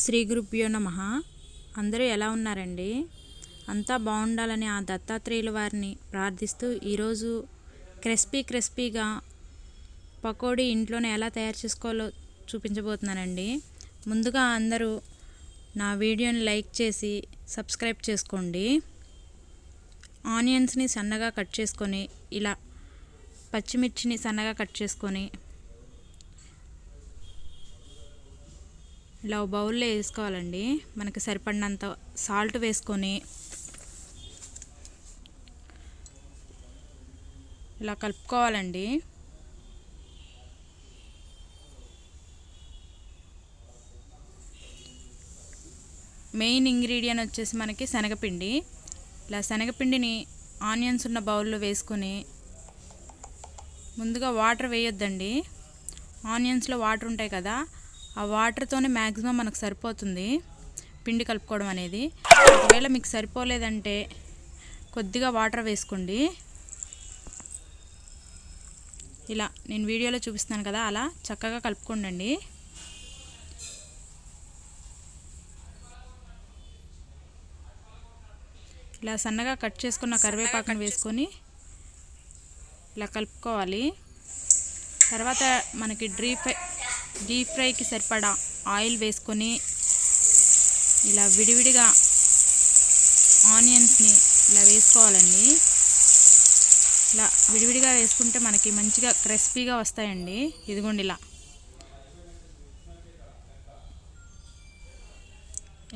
శ్రీ గురుభ్యో నమ. అందరూ ఎలా ఉన్నారండి? అంతా బాగుండాలని ఆ దత్తాత్రేయుల వారిని ప్రార్థిస్తూ ఈరోజు క్రిస్పీ క్రిస్పీగా పకోడీ ఇంట్లోనే ఎలా తయారు చేసుకోవాలో చూపించబోతున్నానండి. ముందుగా అందరూ నా వీడియోని లైక్ చేసి సబ్స్క్రైబ్ చేసుకోండి. ఆనియన్స్ని సన్నగా కట్ చేసుకొని ఇలా పచ్చిమిర్చిని సన్నగా కట్ చేసుకొని ఇలా బౌల్లో వేసుకోవాలండి. మనకి సరిపడినంత సాల్ట్ వేసుకొని ఇలా కలుపుకోవాలండి. మెయిన్ ఇంగ్రీడియంట్ వచ్చేసి మనకి శనగపిండి. ఇలా శనగపిండిని ఆనియన్స్ ఉన్న బౌల్లో వేసుకొని ముందుగా వాటర్ వేయొద్దండి. ఆనియన్స్లో వాటర్ ఉంటాయి కదా ఆ వాటర్తోనే మ్యాక్సిమం మనకు సరిపోతుంది పిండి కలుపుకోవడం అనేది. ఒకవేళ మీకు సరిపోలేదంటే కొద్దిగా వాటర్ వేసుకోండి. ఇలా నేను వీడియోలో చూపిస్తున్నాను కదా అలా చక్కగా కలుపుకోండి ఇలా సన్నగా కట్ చేసుకున్న కరివేపాకుని వేసుకొని ఇలా కలుపుకోవాలి. తర్వాత మనకి డ్రీ ఫ్రై డీప్ ఫ్రైకి సరిపడా ఆయిల్ వేసుకొని ఇలా విడివిడిగా ఆనియన్స్ని ఇలా వేసుకోవాలండి. ఇలా విడివిడిగా వేసుకుంటే మనకి మంచిగా క్రిస్పీగా వస్తాయండి. ఇదిగోండి ఇలా.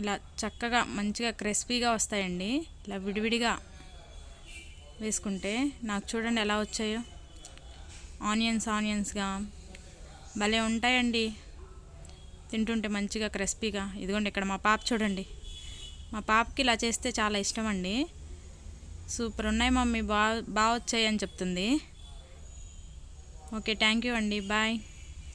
ఇలా చక్కగా మంచిగా క్రిస్పీగా వస్తాయండి. ఇలా విడివిడిగా వేసుకుంటే నాకు చూడండి ఎలా వచ్చాయో. ఆనియన్స్ ఆనియన్స్గా. భలే ఉంటాయండి. తింటుంటే మంచిగా క్రిస్పీగా. ఇదిగోండి ఇక్కడ మా పాప చూడండి. మా పాపకి ఇలా చేస్తే చాలా ఇష్టం అండి సూపర్ ఉన్నాయి మమ్మీ బాగా బాగా వచ్చాయి అని చెప్తుంది. ఓకే థ్యాంక్ యూ అండి. బాయ్.